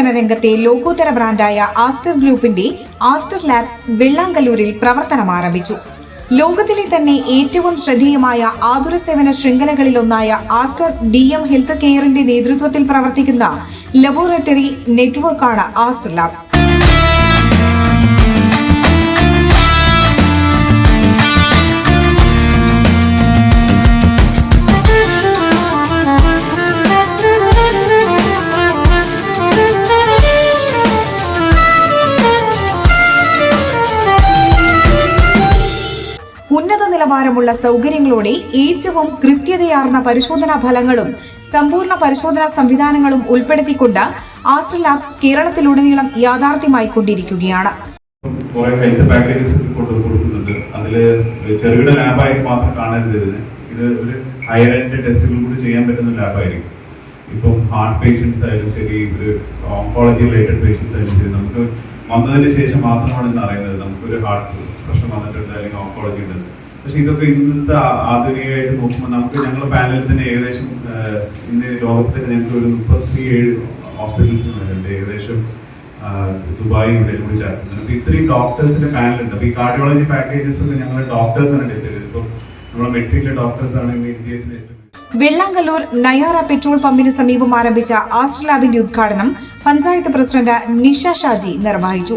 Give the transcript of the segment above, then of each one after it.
സേവന രംഗത്തെ ലോകോത്തര ബ്രാൻഡായ ആസ്റ്റർ ഗ്രൂപ്പിന്റെ ആസ്റ്റർ ലാബ്സ് വെള്ളാങ്കല്ലൂരിൽ പ്രവർത്തനം ആരംഭിച്ചു. ലോകത്തിലെ തന്നെ ഏറ്റവും ശ്രദ്ധേയമായ ആതുര സേവന ശൃംഖലകളിലൊന്നായ ആസ്റ്റർ ഡി എം ഹെൽത്ത് കെയറിന്റെ നേതൃത്വത്തിൽ പ്രവർത്തിക്കുന്ന ലബോറട്ടറി നെറ്റ്വർക്കാണ് ആസ്റ്റർ ലാബ്സ്. നിലവാരമുള്ള സൗകര്യങ്ങളോടെ ഏറ്റവും കൃത്യതയാർന്ന പരിശോധനാ ഫലങ്ങളും സമ്പൂർണ പരിശോധനാ സംവിധാനങ്ങളും ഉൾപ്പെടുത്തിക്കൊണ്ട് ആസ്റ്റർ ലാബ്സ് കേരളത്തിലുടനീളം യാഥാർത്ഥ്യമായിക്കൊണ്ടിരിക്കുകയാണ് കുറെ ഹെൽത്ത് പാക്കേജസ് ചെറുകിട ലാബായിട്ട് മാത്രം കാണരുത് ഇതിന് ഇത് ഒരു ഹയർ എൻഡ് ടെസ്റ്റുകൾ കൂടി ചെയ്യാൻ പറ്റുന്ന ലാബായിരിക്കും. ഇപ്പം ഹാർട്ട് പേഷ്യൻസ് ആയാലും ശരി ഒരു ഓങ്കോളജി റിലേറ്റഡ് പേഷ്യൻസ് ആയാലും ശരി നമുക്ക് വന്നതിന് ശേഷം മാത്രമാണ് ഇന്ന് അറിയുന്നത്. നമുക്കൊരു ഹാർട്ട് പ്രശ്നം വന്നിട്ടുണ്ട് അല്ലെങ്കിൽ ഓങ്കോളജി ഉണ്ട് പക്ഷെ ഇതൊക്കെ ഇന്നത്തെ ആധുനികമായിട്ട് നോക്കുമ്പോൾ നമുക്ക് ഞങ്ങളുടെ പാനലിൽ തന്നെ ഏകദേശം ഇന്ന് ലോകത്ത് ഞങ്ങൾക്ക് ഒരു മുപ്പത്തി ഏഴ് ഹോസ്പിറ്റൽസ് ഉണ്ട് ഏകദേശം ദുബായി ഇവിടെ കൂടി ചേർക്കുന്നുണ്ട്. അപ്പോൾ ഇത്രയും ഡോക്ടേഴ്സിന്റെ പാനൽ ഉണ്ട്. അപ്പൊ ഈ കാർഡിയോളജി പാക്കേജസ് ഒക്കെ ഞങ്ങൾ ഡോക്ടേഴ്സ് ആണ് ഡിസൈഡ് ചെയ്തത്. ഇപ്പോൾ നമ്മുടെ മെഡിസിനിലെ ഡോക്ടേഴ്സ് ആണ് ഇന്ന് ഇന്ത്യയിൽ ഏറ്റവും വെള്ളാങ്കല്ലൂർ നയാറ പെട്രോൾ പമ്പിന് സമീപം ആരംഭിച്ച ആസ്റ്റർ ലാബിന്റെ ഉദ്ഘാടനം പഞ്ചായത്ത് പ്രസിഡന്റ് നിഷ ഷാജി നിർവഹിച്ചു.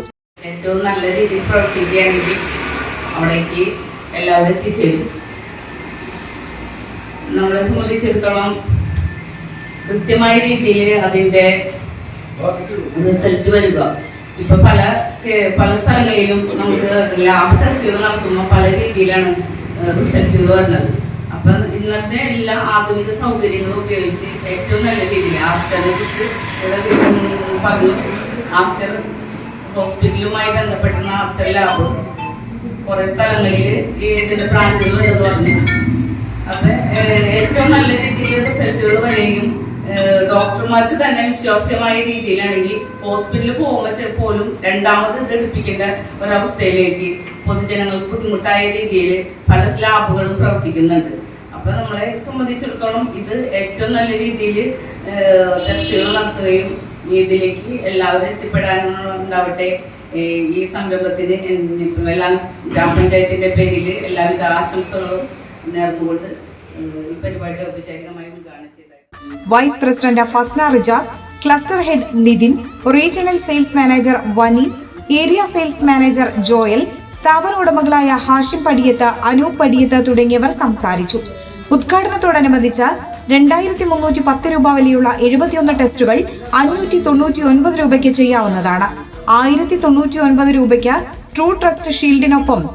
ഏറ്റവും നല്ല രീതിയിൽ പ്രവർത്തിക്കുകയാണെങ്കിൽ അവിടേക്ക് എല്ലാവരും എത്തിച്ചേരും. നമ്മളെ സംബന്ധിച്ചിടത്തോളം കൃത്യമായ രീതിയിൽ അതിന്റെ റിസൾട്ട് വരിക. ഇപ്പൊ പല പല സ്ഥലങ്ങളിലും നമുക്ക് ലാബ് ടെസ്റ്റുകൾ നടത്തുമ്പോൾ പല രീതിയിലാണ് റിസൾട്ടുകൾ വരുന്നത്. അപ്പൊ ഇന്നത്തെ എല്ലാ ആധുനിക സൗകര്യങ്ങളും ഉപയോഗിച്ച് ഏറ്റവും നല്ല രീതിയിൽ ആസ്റ്ററിനെ കുറിച്ച് പറഞ്ഞു. ആസ്റ്റർ ഹോസ്പിറ്റലുമായി ബന്ധപ്പെട്ടുന്ന ആസ്റ്റർ ലാബ് കുറെ സ്ഥലങ്ങളിൽ ഈ ഇതിന്റെ ബ്രാഞ്ചുകൾ ഉണ്ടെന്ന് പറഞ്ഞു. അപ്പൊ ഏറ്റവും നല്ല രീതിയിൽ റിസൾട്ടുകൾ വരെയും ഡോക്ടർമാർക്ക് തന്നെ വിശ്വാസ്യമായ രീതിയിലാണെങ്കിൽ ഹോസ്പിറ്റലിൽ പോകുമ്പോൾ പോലും രണ്ടാമത് ഇത് എടുപ്പിക്കേണ്ട ഒരവസ്ഥയിലേക്ക് പൊതുജനങ്ങൾക്ക് ബുദ്ധിമുട്ടായ രീതിയിൽ പല ലാബുകളും പ്രവർത്തിക്കുന്നുണ്ട്. അപ്പൊ നമ്മളെ സംബന്ധിച്ചിടത്തോളം ഇത് ഏറ്റവും നല്ല രീതിയിൽ ടെസ്റ്റുകൾ നടത്തുകയും ഇതിലേക്ക് എല്ലാവരും എത്തിപ്പെടാനുണ്ടാവട്ടെ ഈ സംരംഭത്തിന് എല്ലാം ഗ്രാമപഞ്ചായത്തിന്റെ പേരിൽ എല്ലാവിധ ആശംസകളും നേർന്നുകൊണ്ട് ഈ പരിപാടി ഔപചാരികമായി ഉദ്ഘാടനം vice president Fasna Rijas cluster head Nithin regional sales manager Vani area sales manager Joel സ്ഥാപന ഉടമകളായ ഹാഷിം പടിയത്ത് അനൂപ് പടിയത്ത് തുടങ്ങിയവർ സംസാരിച്ചു. ഉദ്ഘാടനത്തോടനുബന്ധിച്ച് രണ്ടായിരത്തി മുന്നൂറ്റി പത്ത് രൂപ വിലയുള്ള എഴുപത്തിയൊന്ന് ടെസ്റ്റുകൾ അഞ്ഞൂറ്റി തൊണ്ണൂറ്റി ഒൻപത് രൂപയ്ക്ക് ചെയ്യാവുന്നതാണ്. ആയിരത്തി തൊണ്ണൂറ്റി ഒൻപത് രൂപയ്ക്ക് true trust ഷീൽഡിനൊപ്പം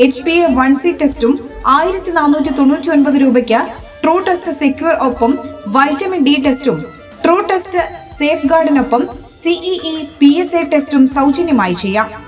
H P A one C ടെസ്റ്റും ആയിരത്തി നാനൂറ്റി തൊണ്ണൂറ്റി ഒൻപത് രൂപയ്ക്ക് ട്രൂ ടെസ്റ്റ് സെക്യൂർ ഒപ്പം വൈറ്റമിൻ ഡി ടെസ്റ്റും ട്രൂ ടെസ്റ്റ് സേഫ് ഗാർഡിനൊപ്പം സിഇഇ പി എസ് എ ടെസ്റ്റും സൗജന്യമായി ചെയ്യാം.